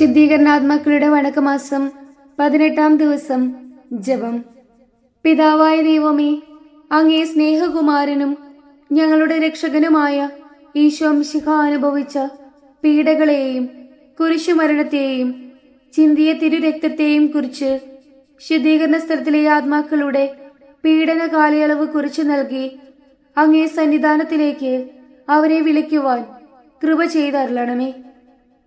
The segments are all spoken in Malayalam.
ശുദ്ധീകരണാത്മാക്കളുടെ വണക്കമാസം പതിനെട്ടാം ദിവസം ജപം. പിതാവായ ദൈവമേ അങ്ങേ സ്നേഹകുമാരനും ഞങ്ങളുടെ രക്ഷകനുമായ ഈശോ ശിഖ അനുഭവിച്ച പീഡകളെയും കുരിശുമരണത്തെയും ചിന്തിയ തിരുരക്തത്തെയും കുറിച്ച് ശുദ്ധീകരണ സ്ഥലത്തിലെ ആത്മാക്കളുടെ പീഡന കാലയളവ് കുറിച്ചു നൽകി അങ്ങേ സന്നിധാനത്തിലേക്ക് അവരെ വിളിക്കുവാൻ കൃപ ചെയ്തരുളണമേ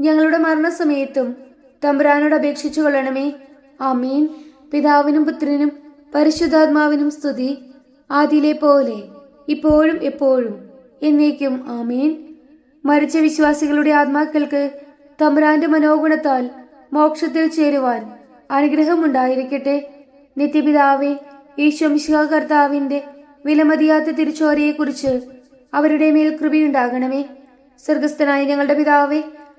ഞങ്ങളുടെ മരണസമയത്തും തമ്പുരാനോട് അപേക്ഷിച്ചു കൊള്ളണമേ. അമീൻ പിതാവിനും പുത്രനും പരിശുദ്ധാത്മാവിനും സ്തുതി. ആദിയിലെ പോലെ ഇപ്പോഴും എപ്പോഴും എന്നേക്കും ആമീൻ. മരിച്ച വിശ്വാസികളുടെ ആത്മാക്കൾക്ക് തമ്പുരാന്റെ മനോഗുണത്താൽ മോക്ഷത്തിൽ ചേരുവാൻ അനുഗ്രഹമുണ്ടായിരിക്കട്ടെ. നിത്യപിതാവെ ഈശ്വംശിക കർത്താവിന്റെ വിലമതിയാത്ത തിരിച്ചോരയെക്കുറിച്ച് അവരുടെ മേൽ കൃപയുണ്ടാകണമേ. സ്വർഗസ്ഥനായ ഞങ്ങളുടെ പിതാവേ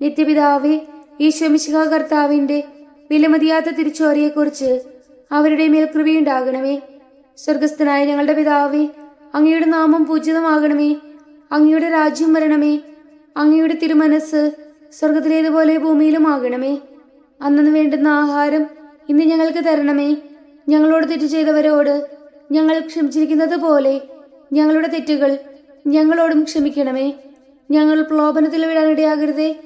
നിത്യപിതാവേ ഈശ്വമിശിഹ കർത്താവിന്റെ വിലമതിയാത്ത തിരിച്ചോറിയെക്കുറിച്ച് അവരുടെ മേൽ കൃപയുണ്ടാകണമേ. സ്വർഗസ്ഥനായ ഞങ്ങളുടെ പിതാവേ അങ്ങയുടെ നാമം പൂജിതമാകണമേ. അങ്ങയുടെ രാജ്യം വരണമേ. അങ്ങയുടെ തിരുമനസ് സ്വർഗത്തിലേതുപോലെ ഭൂമിയിലും ആകണമേ അന്നു വേണ്ടുന്ന ആഹാരം ഇന്ന് ഞങ്ങൾക്ക് തരണമേ. ഞങ്ങളോട് തെറ്റ് ചെയ്തവരോട് ഞങ്ങൾ ക്ഷമിച്ചിരിക്കുന്നത് പോലെ ഞങ്ങളുടെ തെറ്റുകൾ ഞങ്ങളോടും ക്ഷമിക്കണമേ. ഞങ്ങൾ പ്രലോഭനത്തിൽ വീഴാനിടയാകരുതേ.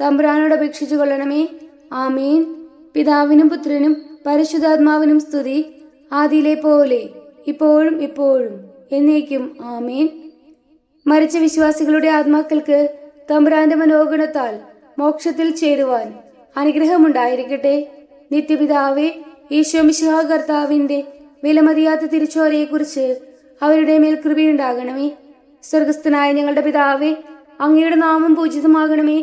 തമ്പുരാനോട് അപേക്ഷിച്ചു കൊള്ളണമേ. ആമീൻ. പിതാവിനും പുത്രനും പരിശുദ്ധാത്മാവിനും സ്തുതി. ആദിയിലെ പോലെ ഇപ്പോഴും ഇപ്പോഴും എന്നേക്കും ആമീൻ. മരിച്ച വിശ്വാസികളുടെ ആത്മാക്കൾക്ക് തമ്പുരാന്റെ മനോഗുണത്താൽ മോക്ഷത്തിൽ ചേരുവാൻ അനുഗ്രഹമുണ്ടായിരിക്കട്ടെ. നിത്യപിതാവേ ഈശോ മിശിഹ കർത്താവിന്റെ വിലമതിയാത്ത തിരിച്ചോരയെക്കുറിച്ച് അവരുടെ മേൽ കൃപയുണ്ടാകണമേ. സ്വർഗസ്ഥനായ ഞങ്ങളുടെ പിതാവേ അങ്ങയുടെ നാമം പൂജിതമാകണമേ.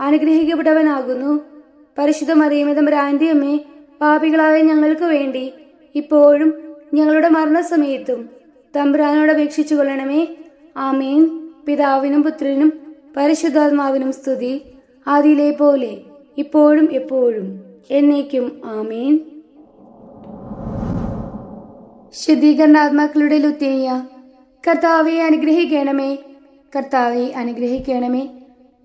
അനുഗ്രഹിക്കപ്പെട്ടവനാകുന്നു. പരിശുദ്ധ മറിയമിതം തമ്പുരാന്റെ അമ്മേ പാപികളായ ഞങ്ങൾക്ക് വേണ്ടി ഇപ്പോഴും ഞങ്ങളുടെ മരണസമയത്തും തമ്പുരാനോട് അപേക്ഷിച്ചു കൊള്ളണമേ. ആമേൻ. പിതാവിനും പുത്രനും പരിശുദ്ധാത്മാവിനും സ്തുതി ആദിയിലെ പോലെ ഇപ്പോഴും എപ്പോഴും എന്നേക്കും ആമേൻ. ശുദ്ധീകരണാത്മാക്കളുടെ ലുത്തേനിയ കർത്താവെ അനുഗ്രഹിക്കണമേ. കർത്താവെ അനുഗ്രഹിക്കണമേ.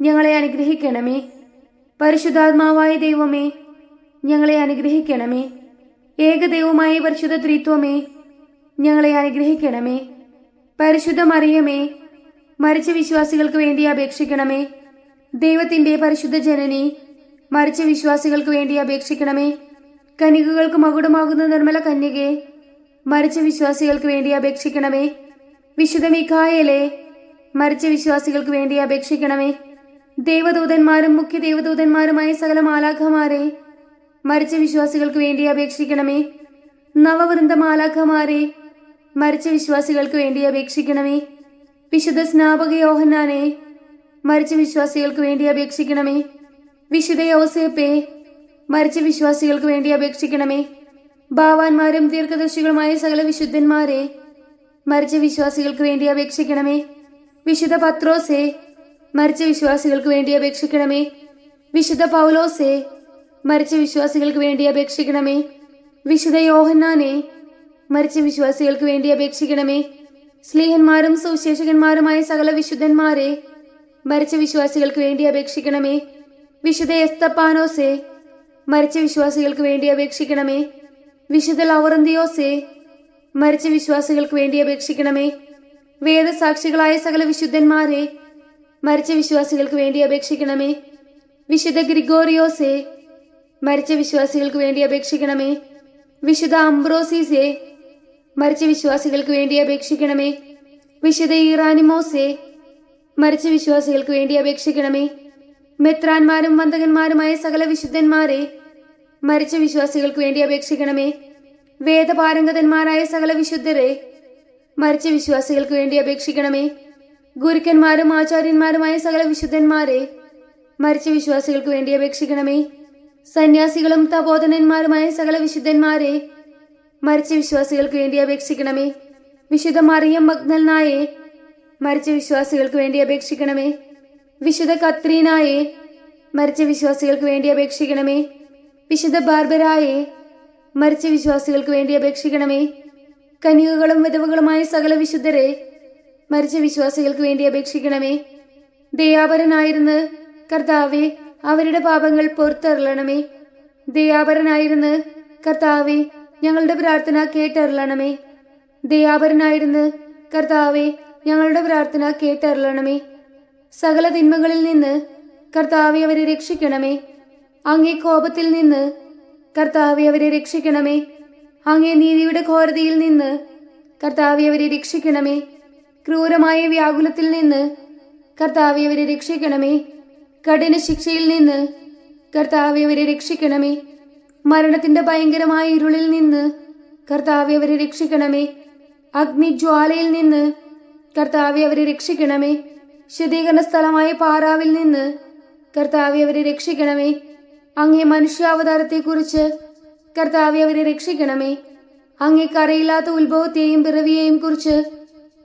ഞങ്ങളെ അനുഗ്രഹിക്കണമേ. പരിശുദ്ധാത്മാവായ ദൈവമേ ഞങ്ങളെ അനുഗ്രഹിക്കണമേ. ഏകദൈവമായ പരിശുദ്ധ ത്രിത്വമേ ഞങ്ങളെ അനുഗ്രഹിക്കണമേ. പരിശുദ്ധ മറിയമേ മരിച്ച വിശ്വാസികൾക്ക് വേണ്ടി അപേക്ഷിക്കണമേ. ദൈവത്തിന്റെ പരിശുദ്ധ ജനനി മരിച്ച വിശ്വാസികൾക്ക് വേണ്ടി അപേക്ഷിക്കണമേ. കനികകൾക്ക് മകുടമാകുന്ന നിർമ്മല കന്യകെ മരിച്ച വിശ്വാസികൾക്ക് വേണ്ടി അപേക്ഷിക്കണമേ. വിശുദ്ധ മിഖായലെ മരിച്ച വിശ്വാസികൾക്ക് വേണ്ടി അപേക്ഷിക്കണമേ. ദേവദൂതന്മാരും മുഖ്യ ദേവദൂതന്മാരുമായ സകല മാലാഖമാരെ മരിച്ച വിശ്വാസികൾക്ക് വേണ്ടി അപേക്ഷിക്കണമേ. നവവൃന്ദ മാലാഖമാരെ മരിച്ച വിശ്വാസികൾക്ക് വേണ്ടി അപേക്ഷിക്കണമേ. വിശുദ്ധ സ്നാപക യോഹന്നാനെ മരിച്ച വിശ്വാസികൾക്ക് വേണ്ടി അപേക്ഷിക്കണമേ. വിശുദ്ധ യോസേപ്പെ മരിച്ച വിശ്വാസികൾക്ക് വേണ്ടി അപേക്ഷിക്കണമേ. ഭാവാന്മാരും ദീർഘദർശികളുമായ സകല വിശുദ്ധന്മാരെ മരിച്ച വിശ്വാസികൾക്ക് വേണ്ടി അപേക്ഷിക്കണമേ. വിശുദ്ധ പത്രോസെ മരിച്ച വിശ്വാസികൾക്ക് വേണ്ടി അപേക്ഷിക്കണമേ. വിശുദ്ധ പൗലോസേ മരിച്ച വിശ്വാസികൾക്ക് വേണ്ടി അപേക്ഷിക്കണമേ. വിശുദ്ധ യോഹന്നാനെ മരിച്ച വിശ്വാസികൾക്ക് വേണ്ടി അപേക്ഷിക്കണമേ. സ്ലീഹന്മാരും സുവിശേഷകന്മാരുമായ സകല വിശുദ്ധന്മാരെ മരിച്ച വിശ്വാസികൾക്ക് വേണ്ടി അപേക്ഷിക്കണമേ. വിശുദ്ധ എസ്തപ്പാനോസേ മരിച്ച വിശ്വാസികൾക്ക് വേണ്ടി അപേക്ഷിക്കണമേ. വിശുദ്ധ ലവറന്തിയോസേ മരിച്ച വിശ്വാസികൾക്ക് വേണ്ടി അപേക്ഷിക്കണമേ. വേദസാക്ഷികളായ സകല വിശുദ്ധന്മാരെ മരിച്ച വിശ്വാസികൾക്ക് വേണ്ടി അപേക്ഷിക്കണമേ. വിശുദ്ധ ഗ്രിഗോറിയോസേ മരിച്ച വിശ്വാസികൾക്ക് വേണ്ടി അപേക്ഷിക്കണമേ. വിശുദ്ധ അംബ്രോസീസേ മരിച്ച വിശ്വാസികൾക്ക് വേണ്ടി അപേക്ഷിക്കണമേ. വിശുദ്ധ ഇറാനിമോസേ മരിച്ച വിശ്വാസികൾക്ക് വേണ്ടി അപേക്ഷിക്കണമേ. മെത്രാന്മാരും വന്ദകന്മാരുമായ സകല വിശുദ്ധന്മാരെ മരിച്ച വിശ്വാസികൾക്ക് വേണ്ടി അപേക്ഷിക്കണമേ. വേദപാരംഗതന്മാരായ സകല വിശുദ്ധരെ മരിച്ച വിശ്വാസികൾക്ക് വേണ്ടി അപേക്ഷിക്കണമേ. ഗുരുക്കന്മാരും ആചാര്യന്മാരുമായ സകല വിശുദ്ധന്മാരെ മരിച്ച വിശ്വാസികൾക്ക് വേണ്ടി അപേക്ഷിക്കണമേ. സന്യാസികളും തപോധനന്മാരുമായ സകല വിശുദ്ധന്മാരെ മരിച്ച വിശ്വാസികൾക്ക് വേണ്ടി അപേക്ഷിക്കണമേ. വിശുദ്ധ മറിയം മഗ്നൽനായെ മരിച്ച വിശ്വാസികൾക്ക് വേണ്ടി അപേക്ഷിക്കണമേ. വിശുദ്ധ കത്രീനായെ മരിച്ച വിശ്വാസികൾക്ക് വേണ്ടി അപേക്ഷിക്കണമേ. വിശുദ്ധ ബാർബരായെ മരിച്ച വിശ്വാസികൾക്ക് വേണ്ടി അപേക്ഷിക്കണമേ. കന്യകകളും വിധവകളുമായ സകല വിശുദ്ധരെ മരിച്ച വിശ്വാസികൾക്ക് വേണ്ടി അപേക്ഷിക്കണമേ. ദയാപരനായിരുന്ന് കർത്താവെ അവരുടെ പാപങ്ങൾ പുറത്തറിയണമേ ദയാപരനായിരുന്ന് കർത്താവെ ഞങ്ങളുടെ പ്രാർത്ഥന കേട്ടറിയണമേ ദയാപരനായിരുന്ന് കർത്താവെ ഞങ്ങളുടെ പ്രാർത്ഥന കേട്ടറിയണമേ സകല തിന്മകളിൽ നിന്ന് കർത്താവെ അവരെ രക്ഷിക്കണമേ. അങ്ങേ കോപത്തിൽ നിന്ന് കർത്താവെ അവരെ രക്ഷിക്കണമേ. അങ്ങേ നീതിയുടെ ഘോരതയിൽ നിന്ന് കർത്താവെ അവരെ രക്ഷിക്കണമേ. ക്രൂരമായ വ്യാകുലത്തിൽ നിന്ന് കർത്താവെ അവരെ രക്ഷിക്കണമേ. കഠിന ശിക്ഷയിൽ നിന്ന് കർത്താവെ അവരെ രക്ഷിക്കണമേ. മരണത്തിന്റെ ഭയങ്കരമായ ഇരുളിൽ നിന്ന് കർത്താവെ അവരെ രക്ഷിക്കണമേ. അഗ്നിജ്വാലയിൽ നിന്ന് കർത്താവെ അവരെ രക്ഷിക്കണമേ. ശുദ്ധീകരണ സ്ഥലമായ പാറാവിൽ നിന്ന് കർത്താവെ അവരെ രക്ഷിക്കണമേ. അങ്ങേ മനുഷ്യാവതാരത്തെക്കുറിച്ച് കർത്താവെ രക്ഷിക്കണമേ. അങ്ങേക്കറിയില്ലാത്ത ഉത്ഭവത്തെയും പിറവിയെയും കുറിച്ച്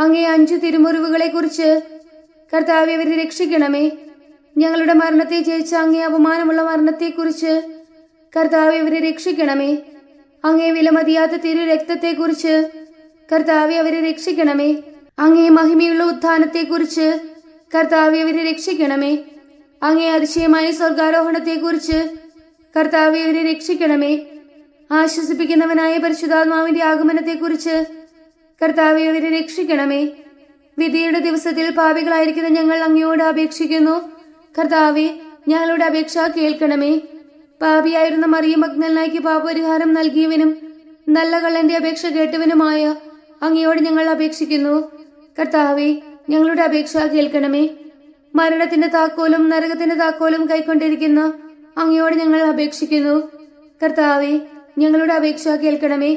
അങ്ങേ അഞ്ചു തിരുമുറിവുകളെക്കുറിച്ച് കർത്താവെ അവരെ രക്ഷിക്കണമേ. ഞങ്ങളുടെ മരണത്തെ ജയിച്ച അങ്ങേ അപമാനമുള്ള മരണത്തെക്കുറിച്ച് കർത്താവെ അവരെ രക്ഷിക്കണമേ. അങ്ങേ വിലമതിയാത്ത തിരു രക്തത്തെക്കുറിച്ച് കർത്താവെ അവരെ രക്ഷിക്കണമേ. അങ്ങേ മഹിമയുള്ള ഉത്ഥാനത്തെക്കുറിച്ച് കർത്താവെ അവരെ രക്ഷിക്കണമേ. അങ്ങേ അതിശയമായ സ്വർഗാരോഹണത്തെക്കുറിച്ച് കർത്താവെ അവരെ രക്ഷിക്കണമേ. ആശ്വസിപ്പിക്കുന്നവനായ പരിശുദ്ധാത്മാവിന്റെ ആഗമനത്തെക്കുറിച്ച് കർത്താവെ അവരെ രക്ഷിക്കണമേ. വിധിയുടെ ദിവസത്തിൽ പാപികളായിരിക്കുന്ന ഞങ്ങൾ അങ്ങയോട് അപേക്ഷിക്കുന്നു. കർത്താവെ ഞങ്ങളുടെ അപേക്ഷ കേൾക്കണമേ. പാപിയായിരുന്ന മറിയം മഗ്നലിനായിക്ക് പാപപരിഹാരം നൽകിയവനും നല്ല കള്ളന്റെ അപേക്ഷ കേട്ടവനുമായ അങ്ങയോട് ഞങ്ങൾ അപേക്ഷിക്കുന്നു. കർത്താവെ ഞങ്ങളുടെ അപേക്ഷ കേൾക്കണമേ. മരണത്തിന്റെ താക്കോലും നരകത്തിന്റെ താക്കോലും കൈക്കൊണ്ടിരിക്കുന്ന അങ്ങയോട് ഞങ്ങൾ അപേക്ഷിക്കുന്നു. കർത്താവെ ഞങ്ങളുടെ അപേക്ഷ കേൾക്കണമേ.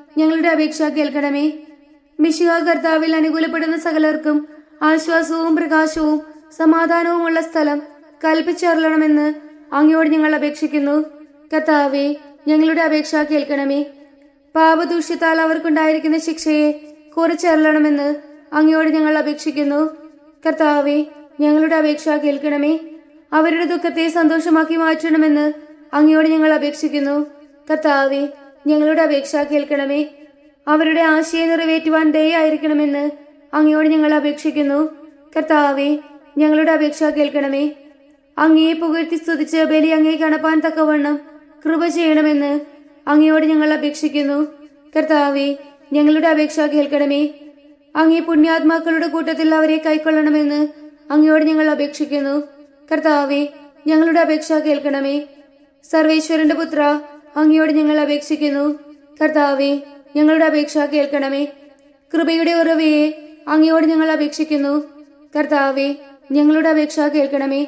ഞങ്ങളുടെ അപേക്ഷ കേൾക്കണമേ. മിശിഹ കർത്താവിൽ അനുകൂലപ്പെടുന്ന സകലർക്കും ആശ്വാസവും പ്രകാശവും സമാധാനവുമുള്ള സ്ഥലം കൽപ്പിച്ചറിയണമെന്ന് അങ്ങയോട് ഞങ്ങൾ അപേക്ഷിക്കുന്നു. കർത്താവേ ഞങ്ങളുടെ അപേക്ഷ കേൾക്കണമേ. പാപദൂഷ്യത്താൽ അവർക്കുണ്ടായിരിക്കുന്ന ശിക്ഷയെ കുറച്ചറിയണമെന്ന് അങ്ങയോട് ഞങ്ങൾ അപേക്ഷിക്കുന്നു. കർത്താവേ ഞങ്ങളുടെ അപേക്ഷ കേൾക്കണമേ. അവരുടെ ദുഃഖത്തെ സന്തോഷമാക്കി മാറ്റണമെന്ന് അങ്ങയോട് ഞങ്ങൾ അപേക്ഷിക്കുന്നു. കർത്താവെ ഞങ്ങളുടെ അപേക്ഷ കേൾക്കണമേ. അവരുടെ ആശയം നിറവേറ്റുവാൻ ദയായിരിക്കണമെന്ന് അങ്ങയോട് ഞങ്ങൾ അപേക്ഷിക്കുന്നു. കർത്താവേ ഞങ്ങളുടെ അപേക്ഷ കേൾക്കണമേ. അങ്ങയെ പുകഴ്ത്തി സ്തുതിച്ച് ബലി അങ്ങേ കണപ്പാൻ തക്കവണ്ണം കൃപ ചെയ്യണമെന്ന് അങ്ങയോട് ഞങ്ങൾ അപേക്ഷിക്കുന്നു. കർത്താവേ ഞങ്ങളുടെ അപേക്ഷ കേൾക്കണമേ. അങ്ങേ പുണ്യാത്മാക്കളുടെ കൂട്ടത്തിൽ അവരെ കൈക്കൊള്ളണമെന്ന് അങ്ങയോട് ഞങ്ങൾ അപേക്ഷിക്കുന്നു. കർത്താവേ ഞങ്ങളുടെ അപേക്ഷ കേൾക്കണമേ. സർവേശ്വരന്റെ പുത്ര അങ്ങയോട് ഞങ്ങൾ അപേക്ഷിക്കുന്നു. കർത്താവെ ഞങ്ങളുടെ അപേക്ഷ കേൾക്കണമേ. കൃപയുടെ ഉറവയെ അങ്ങയോട് ഞങ്ങൾ അപേക്ഷിക്കുന്നു. കർത്താവെ ഞങ്ങളുടെ അപേക്ഷ കേൾക്കണമേ.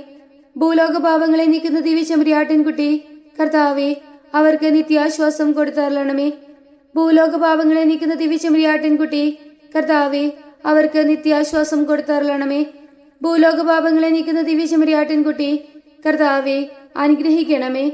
ഭൂലോക പാപങ്ങളെ നീക്കുന്ന ദിവ്യചമരിയാട്ടിൻകുട്ടി കർത്താവെ അവർക്ക് നിത്യാശ്വാസം കൊടുത്തരളണമേ. ഭൂലോക പാപങ്ങളെ നീക്കുന്ന ദിവ്യചമരിയാട്ടിൻകുട്ടി കർത്താവെ അവർക്ക് നിത്യാശ്വാസം കൊടുത്തരളണമേ. ഭൂലോക പാപങ്ങളെ നീക്കുന്ന ദിവ്യചമരിയാട്ടിൻകുട്ടി കർത്താവെ അനുഗ്രഹിക്കണമേ.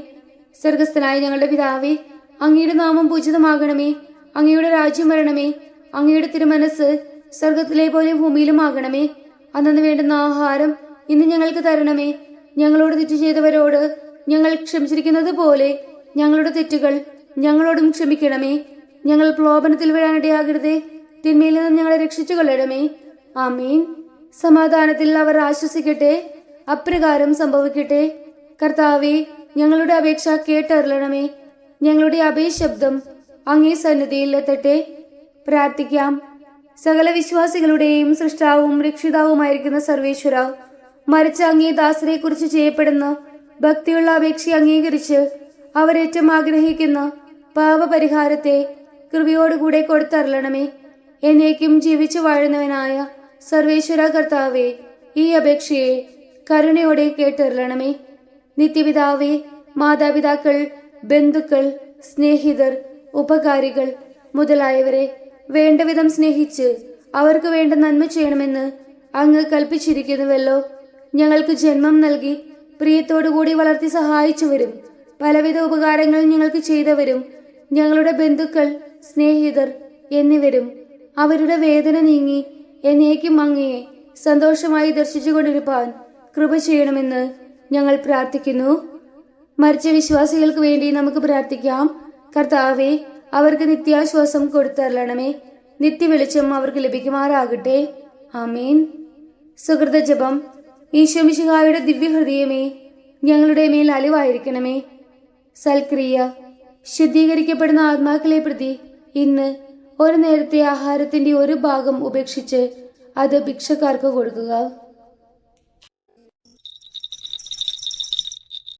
സ്വർഗസ്ഥനായ ഞങ്ങളുടെ പിതാവേ അങ്ങയുടെ നാമം പൂജിതമാകണമേ അങ്ങയുടെ രാജ്യം വരണമേ അങ്ങയുടെ തിരുമനസ് സ്വർഗത്തിലെ പോലെ ഭൂമിയിലും ആകണമേ അന്നു വേണ്ടുന്ന ആഹാരം ഇന്ന് ഞങ്ങൾക്ക് തരണമേ. ഞങ്ങളോട് തെറ്റ് ചെയ്തവരോട് ഞങ്ങൾ ക്ഷമിച്ചിരിക്കുന്നത് പോലെ ഞങ്ങളുടെ തെറ്റുകൾ ഞങ്ങളോടും ക്ഷമിക്കണമേ. ഞങ്ങൾ പ്രലോഭനത്തിൽ വീഴാനിടയാകരുതേ തിന്മയിൽ നിന്ന് ഞങ്ങളെ രക്ഷിച്ചു കൊള്ളണമേ ആമീൻ. സമാധാനത്തിൽ അവർ ആശ്വസിക്കട്ടെ. അപ്രകാരം സംഭവിക്കട്ടെ. കർത്താവെ ഞങ്ങളുടെ അപേക്ഷ കേട്ടറിയണമേ. ഞങ്ങളുടെ അഭയശബ്ദം അങ്ങേ സന്നിധിയിൽ എത്തട്ടെ. പ്രാർത്ഥിക്കാം. സകല വിശ്വാസികളുടെയും സൃഷ്ടാവും രക്ഷിതാവുമായിരിക്കുന്ന സർവേശ്വര മരിച്ച അങ്ങേ ദാസരെ കുറിച്ച് ചെയ്യപ്പെടുന്ന ഭക്തിയുള്ള അപേക്ഷ അംഗീകരിച്ച് അവരേറ്റം ആഗ്രഹിക്കുന്ന പാപപരിഹാരത്തെ കൃപയോടുകൂടെ കൊടുത്തരളണമേ എന്നേക്കും ജീവിച്ചു വാഴുന്നവനായ സർവേശ്വര കർത്താവെ ഈ അപേക്ഷയെ കരുണയോടെ കേട്ടറിയണമേ. നിത്യപിതാവേ മാതാപിതാക്കൾ ബന്ധുക്കൾ സ്നേഹിതർ ഉപകാരികൾ മുതലായവരെ വേണ്ടവിധം സ്നേഹിച്ച് അവർക്ക് വേണ്ട നന്മ ചെയ്യണമെന്ന് അങ്ങ് കൽപ്പിച്ചിരിക്കുന്നുവല്ലോ. ഞങ്ങൾക്ക് ജന്മം നൽകി പ്രിയത്തോടുകൂടി വളർത്തി സഹായിച്ചവരും പലവിധ ഉപകാരങ്ങൾ ഞങ്ങൾക്ക് ചെയ്തവരും ഞങ്ങളുടെ ബന്ധുക്കൾ സ്നേഹിതർ എന്നിവരും അവരുടെ വേദന നീങ്ങി എന്നേക്കും അങ്ങയെ സന്തോഷമായി ദർശിച്ചുകൊണ്ടിരുപ്പാൻ കൃപ ചെയ്യണമെന്ന് ഞങ്ങൾ പ്രാർത്ഥിക്കുന്നു. മരിച്ച വിശ്വാസികൾക്ക് വേണ്ടി നമുക്ക് പ്രാർത്ഥിക്കാം. കർത്താവെ അവർക്ക് നിത്യാശ്വാസം കൊടുത്തരളണമേ. നിത്യവെളിച്ചം അവർക്ക് ലഭിക്കുമാറാകട്ടെ. ആമേൻ. സുഹൃത ജപം. ഈശോമിശിഹായുടെ ദിവ്യഹൃദയമേ ഞങ്ങളുടെ മേൽ അലിവായിരിക്കണമേ. സൽക്രിയ. ശുദ്ധീകരിക്കപ്പെടുന്ന ആത്മാക്കളെ പ്രതി ഇന്ന് ഒരു നേരത്തെ ആഹാരത്തിന്റെ ഒരു ഭാഗം ഉപേക്ഷിച്ച് അത് ഭിക്ഷക്കാർക്ക് കൊടുക്കുക.